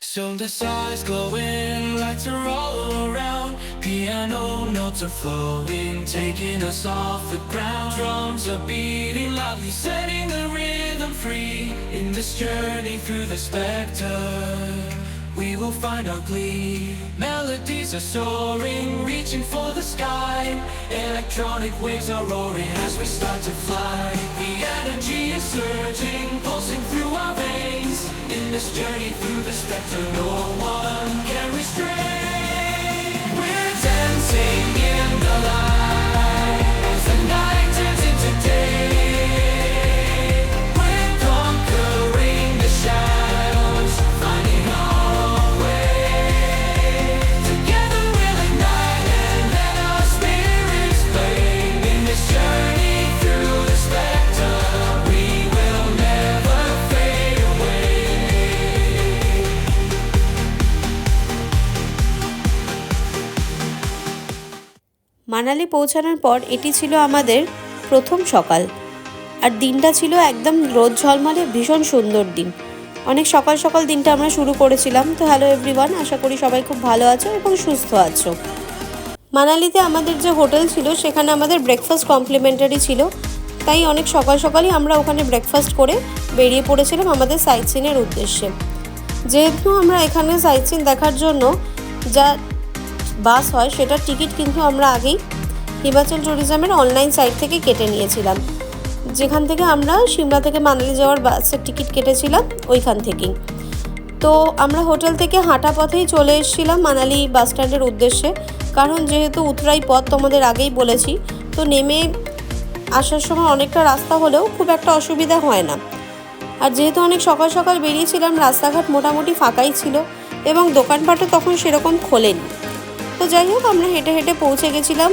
Soon the stars glowing, lights are all around. Piano notes are flowing, taking us off the ground. Drums are beating loudly, setting the rhythm free. In this journey through the spectre, we will find our glee. Melodies are soaring, reaching for the sky. Electronic waves are roaring as we start to fly. The energy is surging, pulsing through our veins. In this journey through that to no one. পৌঁছানোর পর এটি ছিল আমাদের প্রথম সকাল। আর দিনটা ছিল একদম রোদ ঝলমলে ভীষণ সুন্দর দিন। অনেক সকাল সকাল দিনটা আমরা শুরু করেছিলাম। তো হ্যালো এভরিওয়ান আশা করি সবাই খুব ভালো আছো এবং সুস্থ আছো। মানালিতে আমাদের যে হোটেল ছিল, সেখানে আমাদের ব্রেকফাস্ট কমপ্লিমেন্টারি ছিল। তাই অনেক সকাল সকালই আমরা ওখানে ব্রেকফাস্ট করে বেরিয়ে পড়েছিলাম আমাদের সাইট সিনের উদ্দেশ্যে। যেহেতু আমরা এখানে সাইট সিন দেখার জন্য যা বাস হয়, সেটার টিকিট কিন্তু আমরা আগেই হিমাচল ট্যুরিজমের অনলাইন সাইট থেকে কেটে নিয়েছিলাম। যেখান থেকে আমরা সিমলা থেকে মানালি যাওয়ার বাসের টিকিট কেটেছিলাম, ওইখান থেকেই। তো আমরা হোটেল থেকে হাঁটা পথেই চলে এসেছিলাম মানালি বাস স্ট্যান্ডের উদ্দেশ্যে। কারণ যেহেতু উতরাই পথ তোমাদের আগেই বলেছি, তো নেমে আসার সময় অনেকটা রাস্তা হলেও খুব একটা অসুবিধা হয় না। আর যেহেতু অনেক সকাল সকাল বেরিয়েছিলাম, রাস্তাঘাট মোটামুটি ফাঁকাই ছিল এবং দোকানপাটও তখন সেরকম খোলেনি। তো যাই হোক, আমরা হেঁটে হেঁটে পৌঁছে গেছিলাম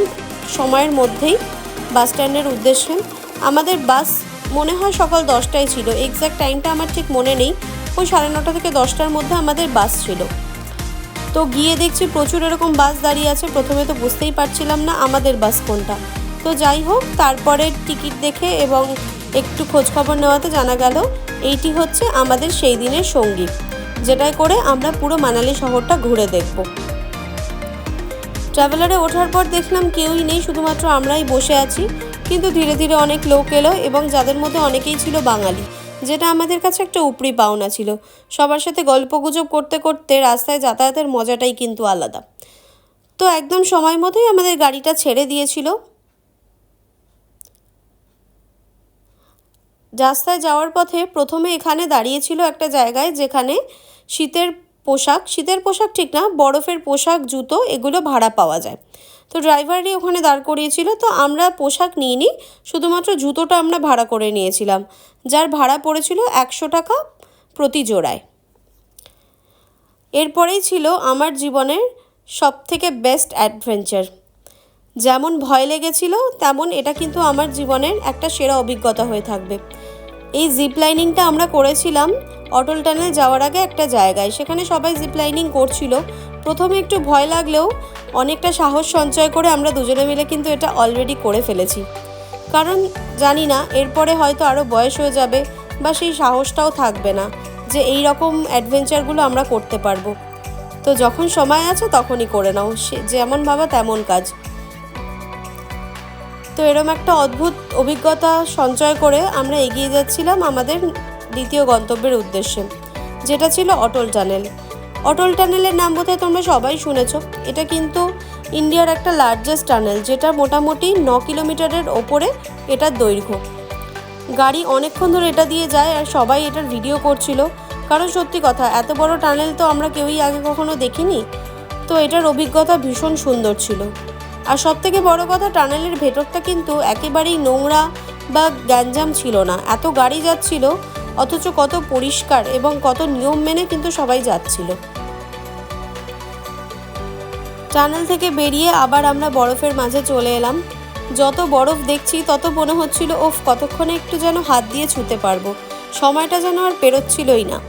সময়ের মধ্যেই বাস স্ট্যান্ডের উদ্দেশ্যে। আমাদের বাস মনে হয় সকাল দশটায় ছিল। এক্স্যাক্ট টাইমটা আমার ঠিক মনে নেই। ওই সাড়ে নটা থেকে দশটার মধ্যে আমাদের বাস ছিল। তো গিয়ে দেখছি প্রচুর এরকম বাস দাঁড়িয়ে আছে। প্রথমে তো বুঝতেই পারছিলাম না আমাদের বাস কোনটা। তো যাই হোক তারপরে টিকিট দেখে এবং একটু খোঁজখবর নেওয়াতে জানা গেল, এইটি হচ্ছে আমাদের সেই দিনের সঙ্গী যেটাই করে আমরা পুরো মানালি শহরটা ঘুরে দেখব। ট্রাভেলারে ওঠার পর দেখলাম কেউই নেই, শুধুমাত্র আমরাই বসে আছি। কিন্তু ধীরে ধীরে অনেক লোক এলো এবং যাদের মধ্যে অনেকেই ছিল বাঙালি, যেটা আমাদের কাছে একটা উপরি পাওনা ছিল। সবার সাথে গল্পগুজব করতে করতে রাস্তায় যাতায়াতের মজাটাই কিন্তু আলাদা। তো একদম সময় মতোই আমাদের গাড়িটা ছেড়ে দিয়েছিল। রাস্তায় যাওয়ার পথে প্রথমে এখানে দাঁড়িয়েছিল একটা জায়গায়, যেখানে শীতের পোশাক, শীতের পোশাক ঠিক না, বরফের পোশাক, জুতো, এগুলো ভাড়া পাওয়া যায়। তো ড্রাইভারই ওখানে দাঁড় করিয়েছিল, তো আমরা পোশাক নিইনি শুধুমাত্র জুতোটা আমরা ভাড়া করে নিয়েছিলাম, যার ভাড়া পড়েছিল একশো টাকা প্রতি জোড়ায়। এরপরেই ছিল আমার জীবনের সব থেকে বেস্ট অ্যাডভেঞ্চার যেমন ভয় লেগেছিল, তেমন এটা কিন্তু আমার জীবনের একটা সেরা অভিজ্ঞতা হয়ে থাকবে। এই জিপ লাইনিংটা আমরা করেছিলাম অটল টানেল যাওয়ার আগে একটা জায়গায়। সেখানে সবাই জিপ লাইনিং করছিল। প্রথমে একটু ভয় লাগলেও অনেকটা সাহস সঞ্চয় করে আমরা দুজনে মিলে কিন্তু এটা অলরেডি করে ফেলেছি। কারণ জানি না, এরপরে হয়তো আরও বয়স হয়ে যাবে বা সেই সাহসটাও থাকবে না যে এই রকম অ্যাডভেঞ্চারগুলো আমরা করতে পারব। তো যখন সময় আছে তখনই করে নাও, সে যেমন ভাবা তেমন কাজ। তো এরম একটা অদ্ভুত অভিজ্ঞতা সঞ্চয় করে আমরা এগিয়ে যাচ্ছিলাম আমাদের দ্বিতীয় গন্তব্যের উদ্দেশ্যে, যেটা ছিল অটল টানেল। অটল টানেলের নাম বোধহয় তোমরা সবাই শুনেছ। এটা কিন্তু ইন্ডিয়ার একটা লার্জেস্ট টানেল, যেটা মোটামুটি ন কিলোমিটারের ওপরে এটার দৈর্ঘ্য। গাড়ি অনেকক্ষণ ধরে এটা দিয়ে যায় আর সবাই এটার ভিডিও করছিল। কারণ সত্যি কথা, এত বড় টানেল তো আমরা কেউই আগে কখনো দেখিনি। তো এটার অভিজ্ঞতা ভীষণ সুন্দর ছিল। আর সব থেকে বড় কথা, টানেলের ভেতরটা কিন্তু একেবারেই নোংরা বা গ্যাঞ্জাম ছিল না। এত গাড়ি যাচ্ছিল অথচ কত পরিষ্কার এবং কত নিয়ম মেনে কিন্তু সবাই যাচ্ছিল। টানেল থেকে বেরিয়ে আবার আমরা বরফের মাঝে চলে এলাম। যত বরফ দেখছি, তত মনে হচ্ছিল, ওফ, কতক্ষণে একটু যেন হাত দিয়ে ছুতে পারব। সময়টা যেন আর পেরোচ্ছিলই না।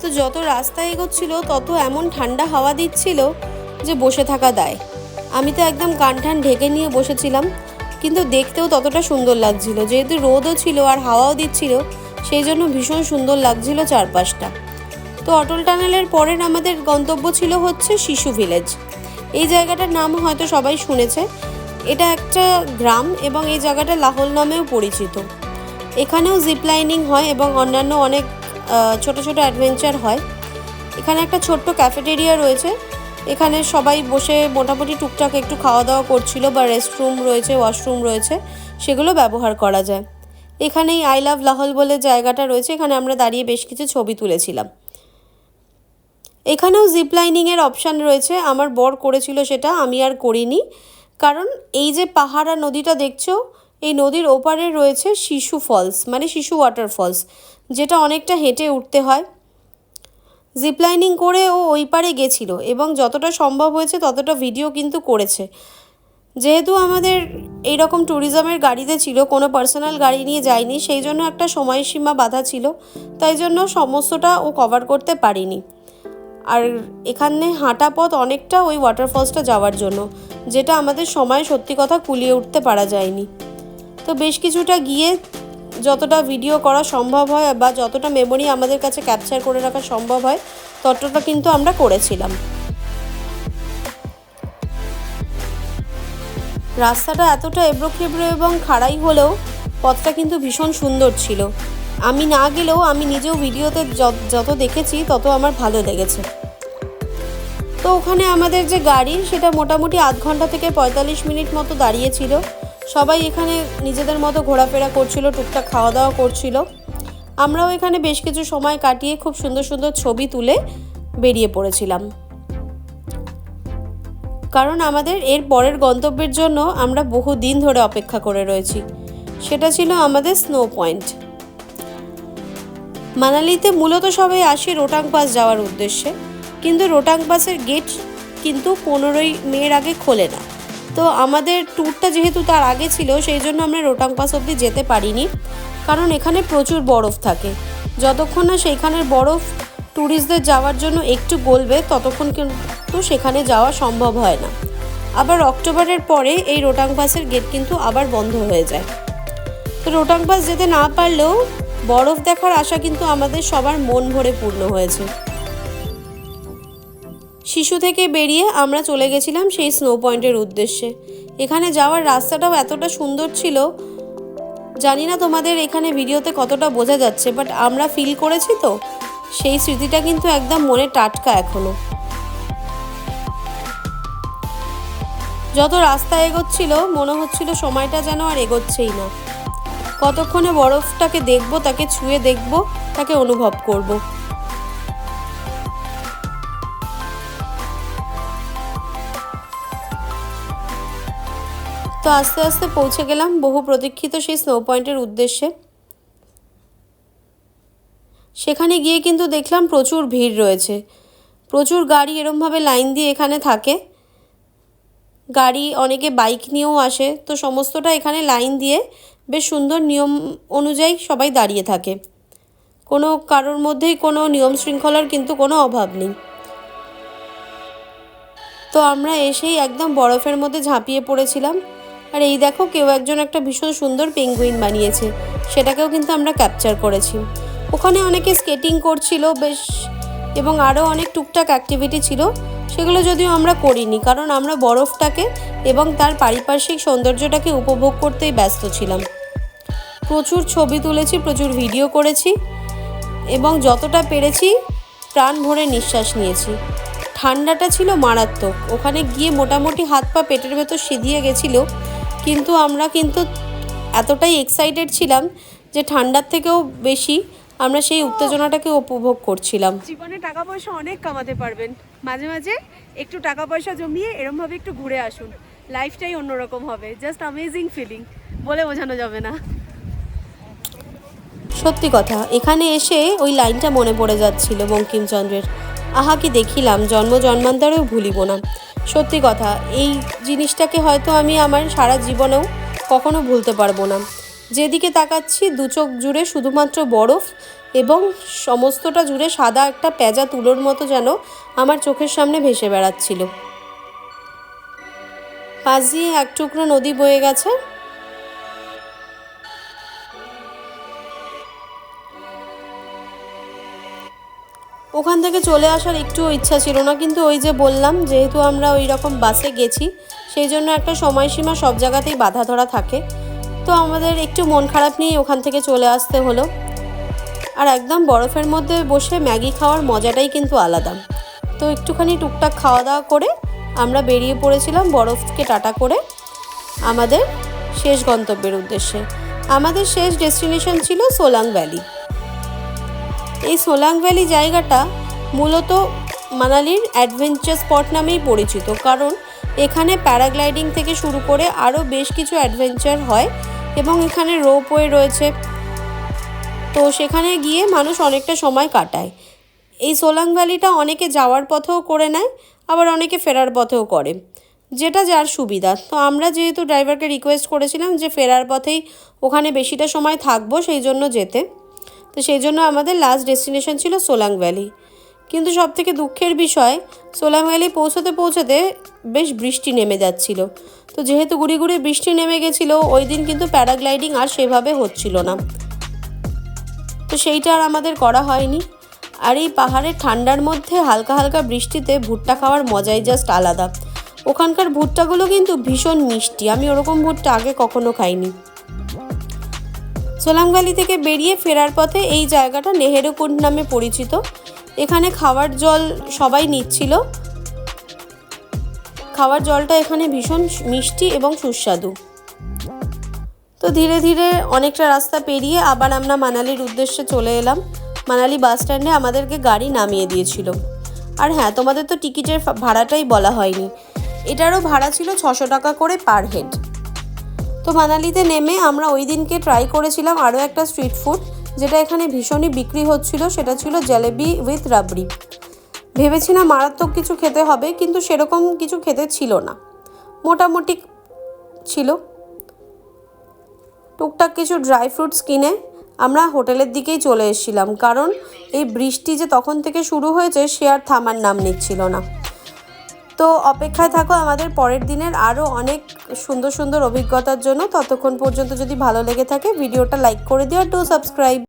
তো যত রাস্তা এগোচ্ছিল, তত এমন ঠান্ডা হাওয়া দিচ্ছিল যে বসে থাকা দায়। আমি তো একদম কান ঠান ঢেকে নিয়ে বসেছিলাম, কিন্তু দেখতেও ততটা সুন্দর লাগছিল। যেহেতু রোদও ছিল আর হাওয়াও দিচ্ছিল, সেই জন্য ভীষণ সুন্দর লাগছিল চারপাশটা। তো অটল টানেলের পরের আমাদের গন্তব্য ছিল হচ্ছে শিশু ভিলেজ। এই জায়গাটার নাম হয়তো সবাই শুনেছে। এটা একটা গ্রাম এবং এই জায়গাটা লাহোল নামেও পরিচিত। এখানেও জিপ লাইনিং হয় এবং অন্যান্য অনেক ছোট ছোট অ্যাডভেঞ্চার হয়। এখানে একটা ছোট্ট ক্যাফেটেরিয়া রয়েছে। এখানে সবাই বসে মোটামুটি টুকটাক একটু খাওয়া দাওয়া করছিল বা রেস্টরুম রয়েছে ওয়াশরুম রয়েছে, সেগুলো ব্যবহার করা যায়। এখানেই আই লাভ লাহল বলে জায়গাটা রয়েছে, এখানে আমরা দাঁড়িয়ে বেশ কিছু ছবি তুলেছিলাম। এখানেও জিপ লাইনিংয়ের অপশান রয়েছে, আমার বর করেছিল সেটা, আমি আর করিনি। কারণ এই যে পাহাড়া নদীটা দেখছ, এই নদীর ওপারে রয়েছে শিশু ফলস মানে শিশু ওয়াটার ফলস যেটা অনেকটা হেঁটে উঠতে হয়। জিপলাইনিং করে ও ওই পারে গেছিল এবং যতটা সম্ভব হয়েছে ততটা ভিডিও কিন্তু করেছে। যেহেতু আমাদের এই রকম ট্যুরিজমের গাড়িতে ছিল, কোনো পার্সোনাল গাড়ি নিয়ে যায়নি, সেই জন্য একটা সময়সীমা বাধা ছিল, তাই জন্য সমস্তটা ও কভার করতে পারিনি। আর এখানে হাঁটা পথ অনেকটা ওই ওয়াটারফলসটা যাওয়ার জন্য, যেটা আমাদের সময় সত্যি কথা কুলিয়ে উঠতে পারা যায়নি। তো বেশ কিছুটা গিয়ে যতটা ভিডিও করা সম্ভব হয় বা যতটা মেমোরি আমাদের কাছে ক্যাপচার করে রাখা সম্ভব হয়, ততটা কিন্তু আমরা করেছিলাম। রাস্তাটা এতটা এবড়ো খেবড়ো এবং খাড়াই হলেও পথটা কিন্তু ভীষণ সুন্দর ছিল। আমি না গেলেও আমি নিজেও ভিডিওতে যত- দেখেছি, তত আমার ভালো লেগেছে। তো ওখানে আমাদের যে গাড়ি, সেটা মোটামুটি আধ ঘণ্টা থেকে পঁয়তাল্লিশ মিনিট মতো দাঁড়িয়েছিল সবাই এখানে নিজেদের মতো ঘোরাফেরা করছিল, টুকটাক খাওয়া দাওয়া করছিল। আমরাও এখানে বেশ কিছু সময় কাটিয়ে খুব সুন্দর সুন্দর ছবি তুলে বেরিয়ে পড়েছিলাম। কারণ আমাদের এর পরের গন্তব্যের জন্য আমরা বহু দিন ধরে অপেক্ষা করে রয়েছি। সেটা ছিল আমাদের স্নো পয়েন্ট মানালিতে মূলত সবাই আসে রোটাং পাস যাওয়ার উদ্দেশ্যে। কিন্তু রোটাং পাসের গেট কিন্তু পনেরোই মের আগে খোলে না। তো আমাদের ট্যুরটা যেহেতু তার আগে ছিল, সেই জন্য আমরা রোটাং পাস অবধি যেতে পারিনি। কারণ এখানে প্রচুর বরফ থাকে। যতক্ষণ না সেইখানের বরফ ট্যুরিস্টদের যাওয়ার জন্য একটু গলবে, ততক্ষণ কিন্তু সেখানে যাওয়া সম্ভব হয় না। আবার অক্টোবরের পরে এই রোটাং পাসের গেট কিন্তু আবার বন্ধ হয়ে যায়। তো রোটাং পাস যেতে না পারলেও বরফ দেখার আশা কিন্তু আমাদের সবার মন ভরে পূর্ণ হয়েছে। শিশু থেকে বেরিয়ে আমরা চলে গেছিলাম সেই স্নো পয়েন্টের উদ্দেশ্যে। এখানে যাওয়ার রাস্তাটাও এতটা সুন্দর ছিল, জানি না তোমাদের এখানে ভিডিওতে কতটা বোঝা যাচ্ছে বাট আমরা ফিল করেছি তো, সেই স্মৃতিটা কিন্তু একদম মনে টাটকা এখনও। যত রাস্তা এগোচ্ছিল, মনে হচ্ছিল সময়টা যেন আর এগোচ্ছেই না। কতক্ষণে বরফটাকে দেখব, তাকে ছুঁয়ে দেখব, তাকে অনুভব করব। তো আস্তে আস্তে পৌঁছে গেলাম বহু প্রতীক্ষিত সেই স্নো পয়েন্টের উদ্দেশ্যে। সেখানে গিয়ে কিন্তু দেখলাম প্রচুর ভিড় রয়েছে। প্রচুর গাড়ি এরমভাবে লাইন দিয়ে এখানে থাকে। গাড়ি অনেকে বাইক নিয়েও আসে। তো সমস্তটা এখানে লাইন দিয়ে বেশ সুন্দর নিয়ম অনুযায়ী সবাই দাঁড়িয়ে থাকে। কোনো কারোর মধ্যেই কোনো নিয়ম শৃঙ্খলার কিন্তু কোনো অভাব নেই। তো আমরা এসেই একদম বরফের মধ্যে ঝাঁপিয়ে পড়েছিলাম। আর এই দেখো, কেউ একজন একটা ভীষণ সুন্দর পেঙ্গুইন বানিয়েছে। সেটাকেও কিন্তু আমরা ক্যাপচার করেছি। ওখানে অনেকে স্কেটিং করছিল, বেশ, এবং আরও অনেক টুকটাক অ্যাক্টিভিটি ছিল। সেগুলো যদিও আমরা করিনি, কারণ আমরা বরফটাকে এবং তার পারিপার্শ্বিক সৌন্দর্যটাকে উপভোগ করতেই ব্যস্ত ছিলাম। প্রচুর ছবি তুলেছি, প্রচুর ভিডিও করেছি, এবং যতটা পেরেছি, প্রাণ ভরে নিঃশ্বাস নিয়েছি। ঠান্ডাটা ছিল মারাত্মক। ওখানে গিয়ে মোটামুটি হাত পা পেটের ভেতর সিধিয়ে গেছিল কিন্তু আমরা কিন্তু এতটাই এক্সাইটেড ছিলাম যে ঠান্ডার থেকেও বেশি আমরা সেই উত্তেজনাটাকে উপভোগ করছিলাম। জীবনে টাকা পয়সা অনেক কামাতে পারবেন। মাঝে মাঝে একটু টাকা পয়সা জমিয়ে এরমভাবে একটু ঘুরে আসুন। লাইফটাই অন্যরকম হবে। জাস্ট অ্যামেজিং ফিলিং বলে বোঝানো যাবে না। সত্যি কথা এখানে এসে ওই লাইনটা মনে পড়ে যাচ্ছিল বঙ্কিমচন্দ্রের। আহা কি দেখিলাম জন্ম জন্মান্তরেও ভুলিব না। সত্যি কথা, এই জিনিসটাকে হয়তো আমি আমার সারা জীবনেও কখনো ভুলতে পারব না। যেদিকে তাকাচ্ছি, দু চোখ জুড়ে শুধুমাত্র বরফ এবং সমস্তটা জুড়ে সাদা একটা পেঁজা তুলোর মতো যেন আমার চোখের সামনে ভেসে বেড়াচ্ছিল। পাশ দিয়ে এক টুকরো নদী বয়ে গেছে। ওখান থেকে চলে আসার একটুও ইচ্ছা ছিল না, কিন্তু ওই যে বললাম, যেহেতু আমরা ওই রকম বাসে গেছি, সেই জন্য একটা সময়সীমা সব জায়গাতেই বাধা ধরা থাকে। তো আমাদের একটু মন খারাপ নিয়েই ওখান থেকে চলে আসতে হলো। আর একদম বরফের মধ্যে বসে ম্যাগি খাওয়ার মজাটাই কিন্তু আলাদা। তো একটুখানি টুকটাক খাওয়া দাওয়া করে আমরা বেরিয়ে পড়েছিলাম বরফকে টাটা করে আমাদের শেষ গন্তব্যের উদ্দেশ্যে। আমাদের শেষ ডেস্টিনেশন ছিল সোলাং ভ্যালি। এই সোলাং ভ্যালি জায়গাটা মূলত মানালির অ্যাডভেঞ্চার স্পট নামেই পরিচিত, কারণ এখানে প্যারাগ্লাইডিং থেকে শুরু করে আরও বেশ কিছু অ্যাডভেঞ্চার হয় এবং এখানে রোপওয়ে রয়েছে। তো সেখানে গিয়ে মানুষ অনেকটা সময় কাটায়। এই সোলাং ভ্যালিটা অনেকে যাওয়ার পথেও করে নেয়, আবার অনেকে ফেরার পথেও করে, যেটা যার সুবিধা। তো আমরা যেহেতু ড্রাইভারকে রিকোয়েস্ট করেছিলাম যে ফেরার পথেই ওখানে বেশিটা সময় থাকব, সেই জন্য যেতে। তো সেই জন্য আমাদের লাস্ট ডেস্টিনেশন ছিল সোলাং ভ্যালি কিন্তু সব থেকে দুঃখের বিষয়, সোলাং ভ্যালি পৌঁছতে পৌঁছতে বেশ বৃষ্টি নেমে যাচ্ছিল। তো যেহেতু গুড়ি গুড়ি বৃষ্টি নেমে গেছিল, ওই দিন কিন্তু প্যারাগ্লাইডিং আর সেভাবে হচ্ছিল না। তো সেইটা আর আমাদের করা হয়নি। আর এই পাহাড়ের ঠান্ডার মধ্যে হালকা হালকা বৃষ্টিতে ভুট্টা খাওয়ার মজাই জাস্ট আলাদা। ওখানকার ভুট্টাগুলো কিন্তু ভীষণ মিষ্টি। আমি ওরকম ভুট্টা আগে কখনো খাইনি। সোলাং ভ্যালি থেকে বেরিয়ে ফেরার পথে এই জায়গাটা নেহেরুকুণ্ড নামে পরিচিত। এখানে খাওয়ার জল সবাই নিচ্ছিল। খাওয়ার জলটা এখানে ভীষণ মিষ্টি এবং সুস্বাদু। তো ধীরে ধীরে অনেকটা রাস্তা পেরিয়ে আবার আমরা মানালির উদ্দেশ্যে চলে এলাম। মানালি বাস স্ট্যান্ডে আমাদেরকে গাড়ি নামিয়ে দিয়েছিল। আর হ্যাঁ তোমাদের তো টিকিটের ভাড়াটাই বলা হয়নি। এটারও ভাড়া ছিল ছশো টাকা করে পার হেড। তো মানালিতে নেমে আমরা ওই দিনকে ট্রাই করেছিলাম আরও একটা স্ট্রিট ফুড যেটা এখানে ভীষণই বিক্রি হচ্ছিল, সেটা ছিল জলেবি উইথ রাবড়ি ভেবেছিলাম মারাত্মক কিছু খেতে হবে, কিন্তু সেরকম কিছু খেতে ছিল না। মোটামুটি ছিল। টুকটাক কিছু ড্রাই ফ্রুটস কিনে আমরা হোটেলের দিকেই চলে এসেছিলাম, কারণ এই বৃষ্টি যে তখন থেকে শুরু হয়েছে সে আর থামার নাম নিচ্ছিল না। তো অপেক্ষায় থাকো, আমাদের পরের দিনের আরও অনেক সুন্দর সুন্দর অভিজ্ঞতার জন্য। ততক্ষণ পর্যন্ত যদি ভালো লেগে থাকে, ভিডিওটা লাইক করে দিও আর টু সাবস্ক্রাইব